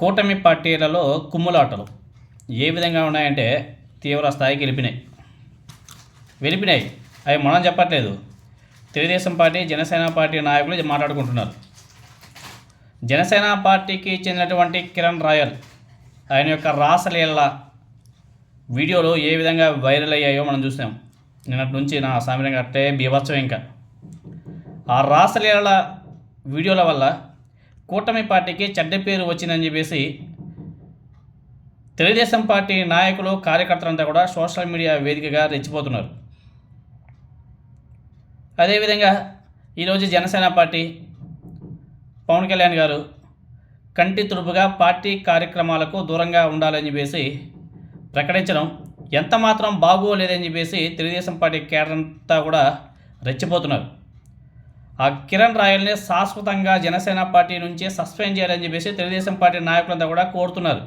కూటమి పార్టీలలో కుమ్ములాటలు. ఏ విధంగా ఉన్నాయంటే తీవ్ర స్థాయికి వెళ్ళిపోయినాయి వెళ్ళిపోయినాయి అవి మనం చెప్పట్లేదు. తెలుగుదేశం పార్టీ జనసేన పార్టీ నాయకులు మాట్లాడుకుంటున్నారు. జనసేన పార్టీకి చెందినటువంటి కిరణ్ రాయల్ ఆయన యొక్క రాసలీల వీడియోలు ఏ విధంగా వైరల్ అయ్యాయో మనం చూసాం నిన్నటి నుంచి నా సామిరంగా అట్టే బీభత్సం ఇంకా. ఆ రాసలీల వీడియోల వల్ల కూటమి పార్టీకి చెడ్డ పేరు వచ్చిందని చెప్పేసి తెలుగుదేశం పార్టీ నాయకులు కార్యకర్తలంతా కూడా సోషల్ మీడియా వేదికగా రెచ్చిపోతున్నారు. అదేవిధంగా ఈరోజు జనసేన పార్టీ పవన్ కళ్యాణ్ గారు కంటి తుడుపుగా పార్టీ కార్యక్రమాలకు దూరంగా ఉండాలని చెప్పేసి ప్రకటించడం ఎంత మాత్రం బాగోలేదని చెప్పేసి తెలుగుదేశం పార్టీ కేడర్ అంతా కూడా రెచ్చిపోతున్నారు. ఆ కిరణ్ రాయల్ని శాశ్వతంగా జనసేన పార్టీ నుంచి సస్పెండ్ చేయాలని చెప్పేసి తెలుగుదేశం పార్టీ నాయకులంతా కూడా కోరుతున్నారు.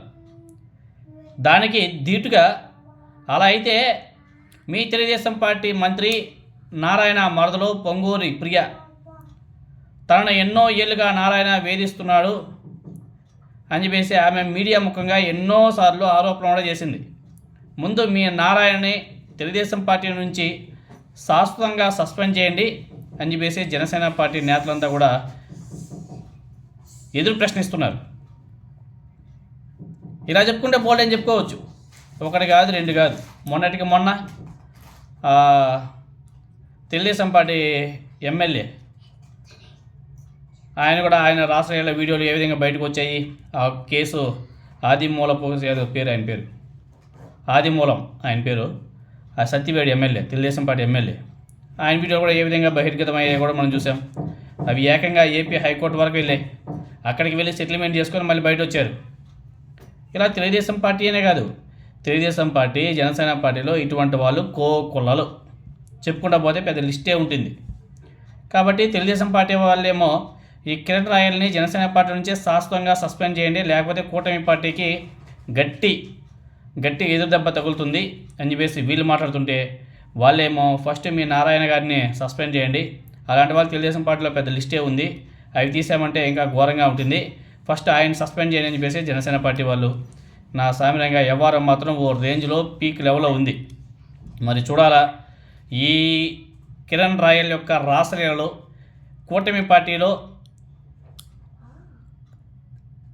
దానికి ధీటుగా అలా అయితే మీ తెలుగుదేశం పార్టీ మంత్రి నారాయణ మరదలు పొంగూరి ప్రియ తనను ఎన్నో ఏళ్ళుగా నారాయణ వేధిస్తున్నాడు అని చెప్పేసి ఆమె మీడియా ముఖంగా ఎన్నోసార్లు ఆరోపణ కూడా చేసింది. ముందు మీ నారాయణని తెలుగుదేశం పార్టీ నుంచి శాశ్వతంగా సస్పెండ్ చేయండి. అని చెప్పేసి జనసేన పార్టీ నేతలంతా కూడా ఎదురు ప్రశ్నిస్తున్నారు. ఇలా చెప్పుకుంటే బోల్డ్ అని చెప్పుకోవచ్చు. ఒకటి కాదు రెండు కాదు. మొన్నటికి మొన్న తెలుగుదేశం పార్టీ ఎమ్మెల్యే ఆయన కూడా ఆయన రాష్ట్రాల వీడియోలు ఏ విధంగా బయటకు వచ్చాయి? ఆ కేసు ఆదిమూలపు ఏదో పేరు ఆయన పేరు. ఆదిమూలం ఆయన పేరు. ఆ Satyavedu MLA Telugu Desam party MLA. ఆయన వీడియో కూడా ఏ విధంగా బహిర్గతమయ్యాయి కూడా మనం చూసాం. అవి ఏకంగా ఏపీ హైకోర్టు వరకు వెళ్ళాయి. అక్కడికి వెళ్ళి సెటిల్మెంట్ చేసుకొని మళ్ళీ బయట వచ్చారు. ఇలా తెలుగుదేశం పార్టీ అనే కాదు. తెలుగుదేశం పార్టీ జనసేన పార్టీలో ఇటువంటి వాళ్ళు కో కుల్లలు చెప్పుకుంటా పోతే పెద్ద లిస్టే ఉంటుంది. కాబట్టి తెలుగుదేశం పార్టీ వాళ్ళేమో ఈ కిరణ్ రాయల్ని జనసేన పార్టీ నుంచే శాశ్వతంగా సస్పెండ్ చేయండి లేకపోతే కూటమి పార్టీకి గట్టి గట్టి ఎదురు దెబ్బ తగులుతుంది అని చెప్పేసి వీళ్ళు మాట్లాడుతుంటే వాళ్ళేమో ఫస్ట్ మీ నారాయణ గారిని సస్పెండ్ చేయండి. అలాంటి వాళ్ళు తెలుగుదేశం పార్టీలో పెద్ద లిస్టే ఉంది. అవి తీసామంటే ఇంకా ఘోరంగా ఉంటుంది. ఫస్ట్ ఆయన సస్పెండ్ చేయని చెప్పేసి జనసేన పార్టీ వాళ్ళు. నా సామిరంగా వ్యవహారం మాత్రం ఓ రేంజ్లో పీక్ లెవెల్లో ఉంది. మరి చూడాలా ఈ కిరణ్ రాయల్ యొక్క రాసలీలలో కూటమి పార్టీలో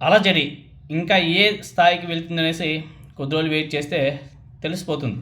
అలజడి ఇంకా ఏ స్థాయికి వెళ్తుందనేసి కొద్ది రోజులు వెయిట్ చేస్తే తెలిసిపోతుంది.